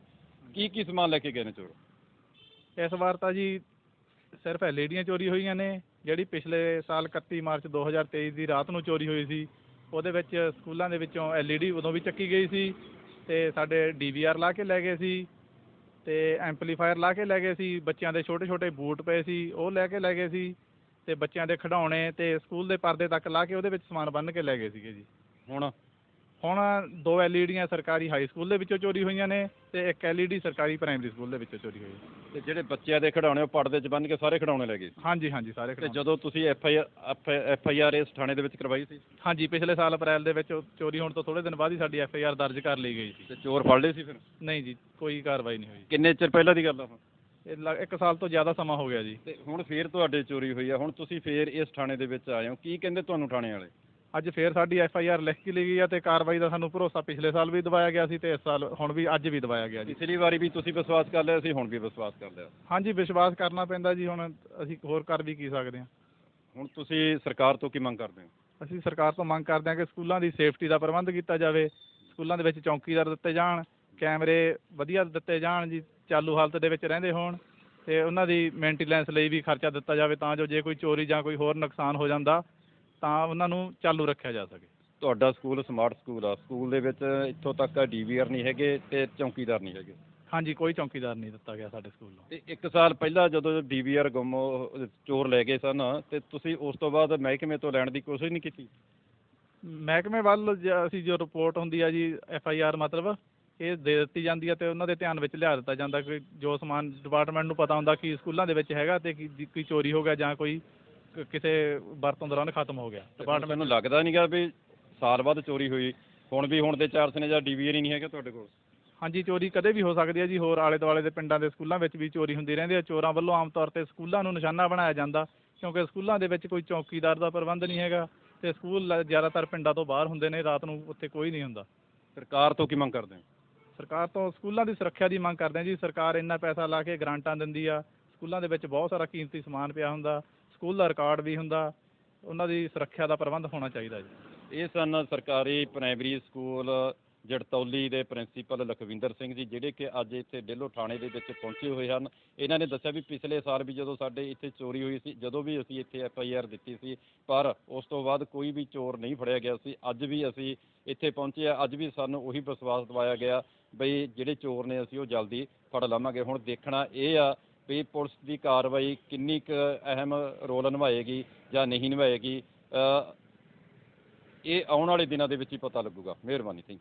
ਕੀ ਕੀ ਸਮਾਨ ਲੈ ਕੇ ਗਏ ਨੇ ਚੋਰ? ਇਸ ਵਾਰ ਤਾਂ ਜੀ ਸਿਰਫ ਐਲਈਡੀਆਂ ਚੋਰੀ ਹੋਈਆਂ ਨੇ, ਜਿਹੜੀ ਪਿਛਲੇ ਸਾਲ 31 ਮਾਰਚ 2023 ਦੀ ਰਾਤ ਨੂੰ ਚੋਰੀ ਹੋਈ ਸੀ, ਉਹਦੇ ਵਿੱਚ ਸਕੂਲਾਂ ਦੇ ਵਿੱਚੋਂ ਐਲਈਡੀ ਉਦੋਂ ਵੀ ਚੱਕੀ ਗਈ ਸੀ। ਅਤੇ ਸਾਡੇ ਡੀ ਵੀ ਆਰ ਲਾ ਕੇ ਲੈ ਗਏ ਸੀ ਅਤੇ ਐਮਪਲੀਫਾਇਰ ਲਾ ਕੇ ਲੈ ਗਏ ਸੀ, ਬੱਚਿਆਂ ਦੇ ਛੋਟੇ ਛੋਟੇ ਬੂਟ ਪਏ ਸੀ, ਉਹ ਲੈ ਕੇ ਲੈ ਗਏ ਸੀ ਅਤੇ ਬੱਚਿਆਂ ਦੇ ਖਿਡੌਣੇ ਅਤੇ ਸਕੂਲ ਦੇ ਪਰਦੇ ਤੱਕ ਲਾ ਕੇ ਉਹਦੇ ਵਿੱਚ ਸਮਾਨ ਬੰਨ੍ਹ ਕੇ ਲੈ ਗਏ ਸੀਗੇ ਜੀ। ਹੁਣ ਹੁਣ ਦੋ ਐਲਈਡੀਆਂ ਸਰਕਾਰੀ ਹਾਈ ਸਕੂਲ ਦੇ ਵਿੱਚੋਂ ਚੋਰੀ ਹੋਈਆਂ ਨੇ ਤੇ ਇੱਕ ਐਲਈਡੀ ਸਰਕਾਰੀ ਪ੍ਰਾਇਮਰੀ ਸਕੂਲ ਦੇ ਵਿੱਚੋਂ ਚੋਰੀ ਹੋਈ ਹੈ। ਤੇ ਜਿਹੜੇ ਬੱਚਿਆਂ ਦੇ ਖਿਡੌਣੇ ਉਹ ਪਰਦੇ 'ਚ ਬੰਨ ਕੇ ਸਾਰੇ ਖਿਡੌਣੇ ਲੈ ਗਏ ਹਾਂਜੀ ਹਾਂਜੀ ਸਾਰੇ ਤੇ ਖਿਡੌਣੇ। ਜਦੋਂ ਤੁਸੀਂ F I F I R ਇਸ ਥਾਣੇ ਦੇ ਵਿੱਚ ਕਰਵਾਈ ਸੀ? ਹਾਂਜੀ ਪਿਛਲੇ ਸਾਲ ਅਪ੍ਰੈਲ ਦੇ ਵਿੱਚ ਉਹ ਚੋਰੀ ਹੋਣ ਤੋਂ ਥੋੜੇ ਦਿਨ ਬਾਅਦ ਹੀ ਸਾਡੀ ਐਫ ਆਈ ਆਰ ਦਰਜ ਕਰ ਲਈ ਗਈ ਸੀ। ਤੇ ਚੋਰ ਫੜ ਲਏ ਸੀ ਫਿਰ? ਨਹੀਂ ਜੀ ਕੋਈ ਕਾਰਵਾਈ ਨਹੀਂ ਹੋਈ। ਕਿੰਨੇ ਚਿਰ ਪਹਿਲਾਂ ਦੀ ਗੱਲ ਆ ਹੁਣ? ਇਹ ਲ- ਇੱਕ ਸਾਲ ਤੋਂ ਜ਼ਿਆਦਾ ਸਮਾਂ ਹੋ ਗਿਆ ਜੀ। ਤੇ ਹੁਣ ਫੇਰ ਤੁਹਾਡੇ ਚੋਰੀ ਹੋਈ ਆ ਹੁਣ ਤੁਸੀਂ ਫੇਰ ਇਸ ਥਾਣੇ ਦੇ ਵਿੱਚ ਆਏ ਹੋ। ਕੀ ਕਹਿੰਦੇ ਤੁਹਾਨੂੰ ਥਾਣੇ ਵਾਲੇ? ਅੱਜ ਫੇਰ ਸਾਡੀ ਐਫ ਆਈ ਆਰ ਲਿਖ ਕੇ ਲਈ ਗਈ ਆ ਤੇ ਕਾਰਵਾਈ ਦਾ ਸਾਨੂੰ ਭਰੋਸਾ ਪਿਛਲੇ ਸਾਲ ਵੀ ਦਿਵਾਇਆ ਗਿਆ ਸੀ ਤੇ ਇਸ ਸਾਲ ਹੁਣ ਵੀ ਅੱਜ ਵੀ ਦਿਵਾਇਆ ਗਿਆ ਜੀ। ਪਿਛਲੀ ਵਾਰੀ ਵੀ ਤੁਸੀਂ ਵਿਸ਼ਵਾਸ ਕਰ ਲਿਆ ਸੀ ਹੁਣ ਵੀ ਵਿਸ਼ਵਾਸ ਕਰ ਲਿਆ। ਹਾਂਜੀ ਵਿਸ਼ਵਾਸ ਕਰਨਾ ਪੈਂਦਾ ਜੀ ਹੁਣ ਅਸੀਂ ਹੋਰ ਕਰ ਵੀ ਕੀ ਸਕਦੇ ਹਾਂ। ਹੁਣ ਤੁਸੀਂ ਸਰਕਾਰ ਤੋਂ ਕੀ ਮੰਗ ਕਰਦੇ ਹੋ? ਅਸੀਂ ਸਰਕਾਰ ਤੋਂ ਮੰਗ ਕਰਦੇ ਹਾਂ ਕਿ ਸਕੂਲਾਂ ਦੀ ਸੇਫਟੀ ਦਾ ਪ੍ਰਬੰਧ ਕੀਤਾ ਜਾਵੇ ਸਕੂਲਾਂ ਦੇ ਵਿੱਚ ਚੌਕੀਦਾਰ ਦਿੱਤੇ ਜਾਣ ਕੈਮਰੇ ਵਧੀਆ ਦਿੱਤੇ ਜਾਣ ਜੀ ਚਾਲੂ ਹਾਲਤ ਦੇ ਵਿੱਚ ਰਹਿੰਦੇ ਹੋਣ ਤੇ ਉਹਨਾਂ ਦੀ ਮੇਨਟੇਨੈਂਸ ਲਈ ਵੀ ਖਰਚਾ ਦਿੱਤਾ ਜਾਵੇ ਤਾਂ ਜੋ ਜੇ ਕੋਈ ਚੋਰੀ ਜਾਂ ਕੋਈ ਹੋਰ ਨੁਕਸਾਨ ਹੋ ਜਾਂਦਾ ਤਾਂ ਉਹਨਾਂ ਨੂੰ ਚਾਲੂ ਰੱਖਿਆ ਜਾ ਸਕੇ। ਤੁਹਾਡਾ ਸਕੂਲ ਸਮਾਰਟ ਸਕੂਲ ਆ। ਸਕੂਲ ਦੇ ਵਿੱਚ ਇੱਥੋਂ ਤੱਕ ਡੀਵੀਆਰ ਨਹੀਂ ਹੈਗੇ ਤੇ ਚੌਕੀਦਾਰ ਨਹੀਂ ਹੈਗੇ। ਹਾਂਜੀ ਕੋਈ ਚੌਕੀਦਾਰ ਨਹੀਂ ਦਿੱਤਾ ਗਿਆ ਸਾਡੇ ਸਕੂਲ ਨੂੰ। ਤੇ ਇੱਕ ਸਾਲ ਪਹਿਲਾਂ ਜਦੋਂ ਡੀਵੀਆਰ ਗੁੰਮ ਹੋ- ਚੋਰ ਲੈ ਗਏ ਸਨ ਤੇ ਤੁਸੀਂ ਉਸ ਤੋਂ ਬਾਅਦ ਮਹਿਕਮੇ ਤੋਂ ਲੈਣ ਦੀ ਕੋਸ਼ਿਸ਼ ਨਹੀਂ ਕੀਤੀ? ਮਹਿਕਮੇ ਵੱਲ ਜ- ਅਸੀਂ ਜੋ ਰਿਪੋਰਟ ਹੁੰਦੀ ਆ ਜੀ ਐਫ ਆਈ ਆਰ ਮਤਲਬ ਇਹ ਦੇ ਦਿੱਤੀ ਜਾਂਦੀ ਆ ਤੇ ਉਹਨਾਂ ਦੇ ਧਿਆਨ ਵਿੱਚ ਲਿਆ ਦਿੱਤਾ ਜਾਂਦਾ ਕਿ ਜੋ ਸਮਾਨ ਡਿਪਾਰਟਮੈਂਟ ਨੂੰ ਪਤਾ ਹੁੰਦਾ ਕਿ ਸਕੂਲਾਂ ਦੇ ਵਿੱਚ ਹੈਗਾ ਤੇ ਕੀ ਕੋਈ ਚੋਰੀ ਹੋ ਗਿਆ ਜਾਂ ਕੋਈ ਕ- ਕਿਸੇ ਵਰਤੋਂ ਦੌਰਾਨ ਖਤਮ ਹੋ ਗਿਆ। ਡਿਪਾਰਟਮੈਂਟ ਨੂੰ ਲੱਗਦਾ ਨਹੀਂਗਾ ਵੀ ਸਾਲ ਬਾਅਦ ਚੋਰੀ ਹੋਈ। ਹੁਣ ਵੀ ਹੁਣ ਦੇ ਚਾਰਜ ਨੇ ਜਾਂ ਡੀਵੀਆਰ ਹੀ ਨਹੀਂ ਹੈਗਾ ਤੁਹਾਡੇ ਕੋਲ? ਹਾਂਜੀ ਚੋਰੀ ਕਦੇ ਵੀ ਹੋ ਸਕਦੀ ਹੈ ਜੀ। ਹੋਰ ਆਲੇ ਦੁਆਲੇ ਦੇ ਪਿੰਡਾਂ ਦੇ ਸਕੂਲਾਂ ਵਿੱਚ ਵੀ ਚੋਰੀ ਹੁੰਦੀ ਰਹਿੰਦੀ ਹੈ। ਚੋਰਾਂ ਵੱਲੋਂ ਆਮ ਤੌਰ ਤੇ ਸਕੂਲਾਂ ਨੂੰ ਨਿਸ਼ਾਨਾ ਬਣਾਇਆ ਜਾਂਦਾ ਕਿਉਂਕਿ ਸਕੂਲਾਂ ਦੇ ਵਿੱਚ ਕੋਈ ਚੌਕੀਦਾਰ ਦਾ ਪ੍ਰਬੰਧ ਨਹੀਂ ਹੈਗਾ ਤੇ ਸਕੂਲ ਲ- ਜ਼ਿਆਦਾਤਰ ਪਿੰਡਾਂ ਤੋਂ ਬਾਹਰ ਹੁੰਦੇ ਨੇ ਰਾਤ ਨੂੰ ਉੱਥੇ ਕੋਈ ਨਹੀਂ ਹੁੰਦਾ। ਸਰਕਾਰ ਤੋਂ ਕੀ ਮੰਗ ਕਰਦੇ ਹੋ? ਸਰਕਾਰ ਤੋਂ ਸਕੂਲਾਂ ਦੀ ਸੁਰੱਖਿਆ ਦੀ ਮੰਗ ਕਰਦੇ ਹਾਂ ਜੀ। ਸਰਕਾਰ ਇੰਨਾ ਪੈਸਾ ਲਾ ਕੇ ਗ੍ਰਾਂਟਾਂ ਦਿੰਦੀ ਆ। ਸਕੂਲਾਂ ਦੇ ਵਿੱਚ ਬਹੁਤ ਸਾਰਾ ਕੀਮਤੀ ਸਮਾਨ ਪਿਆ ਹੁੰਦਾ। ਸਕੂਲ ਦਾ ਰਿਕਾਰਡ ਵੀ ਹੁੰਦਾ, ਉਹਨਾਂ ਦੀ ਸੁਰੱਖਿਆ ਦਾ ਪ੍ਰਬੰਧ ਹੋਣਾ ਚਾਹੀਦਾ ਜੀ। ਇਹ ਸਨ ਸਰਕਾਰੀ ਪ੍ਰਾਇਮਰੀ ਸਕੂਲ ਜੜਤੌਲੀ ਦੇ ਪ੍ਰਿੰਸੀਪਲ ਲਖਵਿੰਦਰ ਸਿੰਘ ਜੀ, ਜਿਹੜੇ ਕਿ ਅੱਜ ਇੱਥੇ ਡੇਲੋ ਥਾਣੇ ਦੇ ਵਿੱਚ ਪਹੁੰਚੇ ਹੋਏ ਹਨ। ਇਹਨਾਂ ਨੇ ਦੱਸਿਆ ਵੀ ਪਿਛਲੇ ਸਾਲ ਵੀ ਜਦੋਂ ਸਾਡੇ ਇੱਥੇ ਚੋਰੀ ਹੋਈ ਸੀ, ਜਦੋਂ ਵੀ ਅਸੀਂ ਇੱਥੇ ਐਫ ਆਈ ਆਰ ਦਿੱਤੀ ਸੀ, ਪਰ ਉਸ ਤੋਂ ਬਾਅਦ ਕੋਈ ਵੀ ਚੋਰ ਨਹੀਂ ਫੜਿਆ ਗਿਆ ਸੀ। ਅੱਜ ਵੀ ਅਸੀਂ ਇੱਥੇ ਪਹੁੰਚੇ ਆ ਅੱਜ ਵੀ ਸਾਨੂੰ ਉਹੀ ਵਿਸ਼ਵਾਸ ਦਿਵਾਇਆ ਗਿਆ ਬਈ ਜਿਹੜੇ ਚੋਰ ਨੇ ਅਸੀਂ ਉਹ ਜਲਦੀ ਫੜ ਲਵਾਂਗੇ। ਹੁਣ ਦੇਖਣਾ ਇਹ ਆ ਵੀ ਪੁਲਿਸ ਦੀ ਕਾਰਵਾਈ ਕਿੰਨੀ ਕੁ ਅਹਿਮ ਰੋਲ ਨਿਭਾਏਗੀ ਜਾਂ ਨਹੀਂ ਨਿਭਾਏਗੀ ਇਹ ਆਉਣ ਵਾਲੇ ਦਿਨਾਂ ਦੇ ਵਿੱਚ ਹੀ ਪਤਾ ਲੱਗੂਗਾ। ਮਿਹਰਬਾਨੀ ਥੈਂਕ